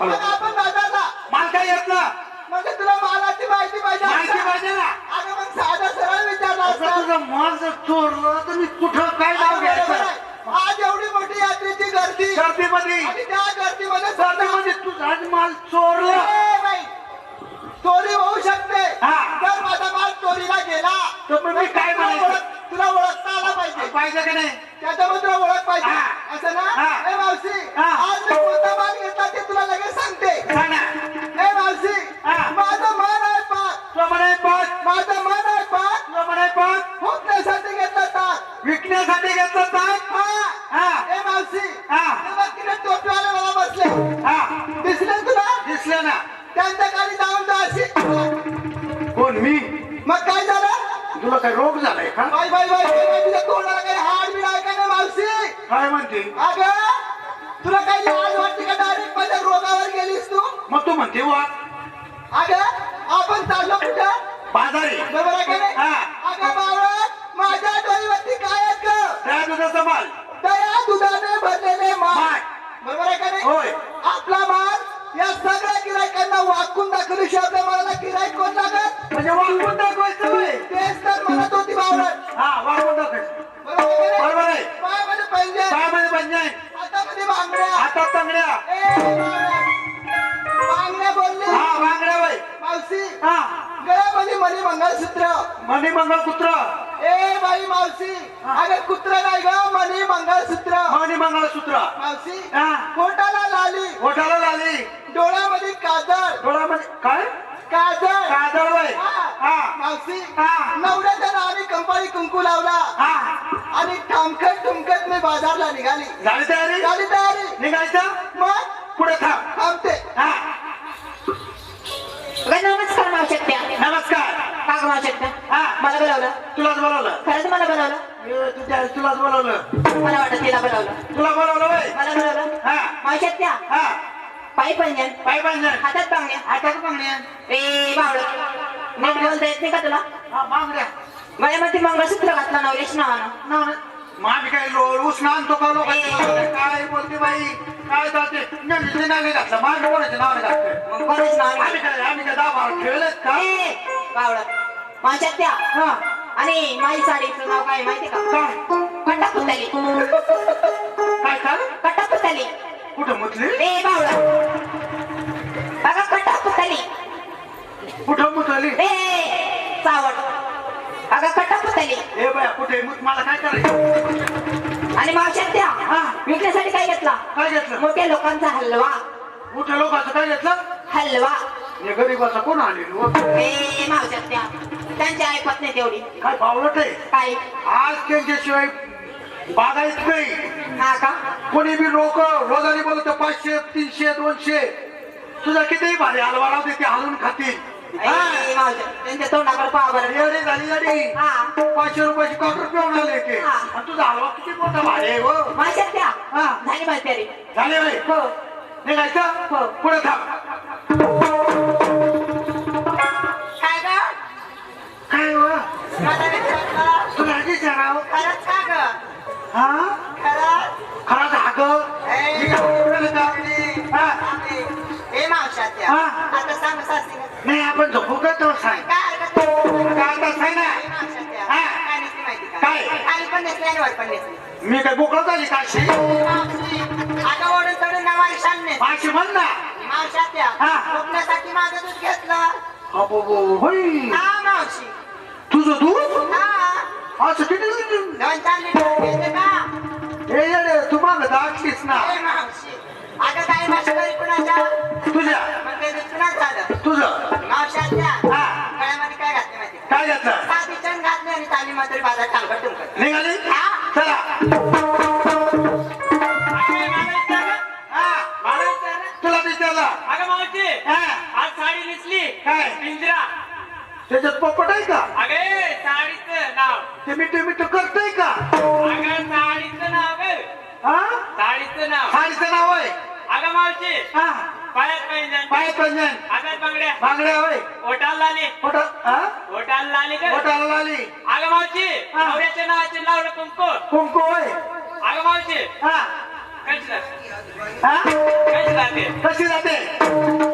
आता आपण माल म्हणजे जर चोरलं तर मी कुठं काय नाव घ्यायचं? आज एवढी मोठी यात्रेची गर्दी. गर्दीमध्ये. आणि त्या गर्दीमध्ये गर्दीमध्ये तुझा माल चोरला. नाही चोरी हो तर मग मी काय तुला म्हणायचं ओळख- तुला ओळखता आला पाहिजे पाहिजे का नाही त्याच्यामध्ये तुला ओळख पाहिजे. असं ना हा. ए मावशी हा. आज मी कोणता काय रोग झालाय का? बाई बाई बाई बाई बाई, तुझ्या तोंडाला काही हाड बिड आहे का नाही मावशी? काय म्हणते? अगं तुला काही लाज वाटते का डायरेक्ट माझ्या रोगावर गेलीस तू? मग तू म्हणते वा. अगं आपण चाललो कुठं? बाजारी. बरोबर आहे का नाही? हा. अगं बावळट माझ्या डोईवरती काय आहे ग त्या दुधाचा माल. दया दुधाने भरलेले माल. माल. बरोबर आहे का नाही? होय. आपला माल या सगळ्या गिरायकांना वाकून दाखवल्याशिवाय आपल्या मालाला गिरायक कोण लागत? म्हणजे वाकून दाखवायचं होय. हा वाकून दाखवायचं बरोबर आहे? पायामध्ये काय म्हणजे पंचायत हातामध्ये बांगड्या हातात. बांगड्या बोलली हा. बांगड्या वय मावशी हा. गळ्यामध्ये मणी मंगळसूत्र मणी मंगळसूत्र ए बाई मावशी अगं कुत्र नाही ग मणी मंगळसूत्र मणी मंगळसूत्र मावशी हा. पोटाला लाली. ओठाला लाली डोळ्यामध्ये काजळ डोळ्यामध्ये काय? काजळ. काजळ वय हा. हा. मावशी. हा. नवऱ्याच्या कंपाळी कुंकू लावला. हा. आणि ठमकत ठुमकत मी बाजारला निघाली. झाली तयारी? झाली तयारी. निघायचं? मग? पुढे थांब. थांबते. हा. नमस्कार मावशक्त्या नमस्कार. का ग हा. मला बोलावलं. तुलाच बोलवलं. खरंच मला बोलावलं. तुझ्या तुलाच बोलवलं. मला वाटत तिला बोलावलं. तुला बोलवलं वय मला बोलावलं. हा. मावशक्त्या हा. पायी पंजन पाय पाहिजे हातात पांगण्या हातात पांगड्या ए बावळ. नीट बोलता येत नाही का तुला? हा बांगड्या गळ्यामध्ये मंगळसूत्र घातलं नवरेश नावानं. ना ना. मग आम्ही काय लो- ऊस आणतो का लोक काय? बोलते बाई? काय जाते? नंदीचे नावे घातलं. माझ्या कोणाच्या नावाने घातलं? मग बरंच नाव आम्ही काय आम्ही काय दाबा ठेवलेत का? ए बावळ. मावशक्त्या हा. आणि माझी साडीचं नाव काय माहिती का? काय? कट्टा पुतली काय काय? कट्टा पुतली कुठं मुतली? ए बावळ. बघा कट्टा पुतली कुठं मुतली? ए चावड. अगं कट्टा पुतली ए बाया कुठे मला काय करायचं? आणि मावशात हा. विकण्यासाठी काय घेतला? काय घेतलं? मोठ्या लोकांचा हलवा. मोठ्या लोकांचं काय घेतलं? हलवा. हे गरीबाचा कोण आलेलो ए मावशात त्यांची ऐकत नाही तेवढी. काय पावलट आहे? काय? आज त्यांच्याशिवाय बागायत नाही. हा का? कोणी बी लोक रोजाने बोलत पाचशे तीनशे दोनशे. तुझा कितीही भारी हलवा राहते ते हलवून खातील. हा. त्यांच्या तोंडाकडे पाहा बरं झाली हा. पाचशे रुपयाची कॉटर पिऊन आले ते हा. आणि तुझा हलवा किती मोठा भारी आहे हो. मावशात हा. झाली माझी तयारी झाले होय? हो. निघायचं? हो. पुढे थांब. काय ग? काय हो? मला विचारलं, तुला विचाराव खरंच का ग? हा? खरंच? खरा धाग हा. आता सांग सासी नाही आपण झोपू का तो सांग काय हरकत नाही. काय आता सांग ना? ए मावशात हा. काय नसते माहिती का? काय? खाली पण नसली आणि वर पण नसली मी काय बोकळत आली काशी मावशी आता ओढून चढून नावाने शान्य माशी म्हण ना. मावशात हा. झोपण्यासाठी माझं दूध घेतलं. अबो, बो, होय हा मावशी. तुझं दूध? हा. असं किती लिटर? दोन चार लिटर घेते का? ए येडे तू माग दाटलीस ना. ए मावशी. घेतलं साधी चण घातली आणि ताली मात्र बाजार टांगत तुमकत निघाली? हा. चला. हा. तुला विचारला. अगं मावशी हा. आज साडी नेसली. काय? पिंजरा त्याच्यात पोपट आहे का? अगे साडीचं नाव. ते मिठू मिठू करतोय का? अगं साडीचं नाव ग हा? साडीचं नाव. साडीचं नाव आहे. अगं मावशी हा. पायात पैंजण. पाय पंजन हातात बांगड्या. बांगड्या होय. ओटाला लाली. पोट हा ओटाला लाली पोटाला लाली. अगं मावशी. नवऱ्याच्या नावाचे लावलं कुंकू. कुंकू होय. अगं मावशी. हा. कशी जाते? हा? कशी जाते? कशी जाते?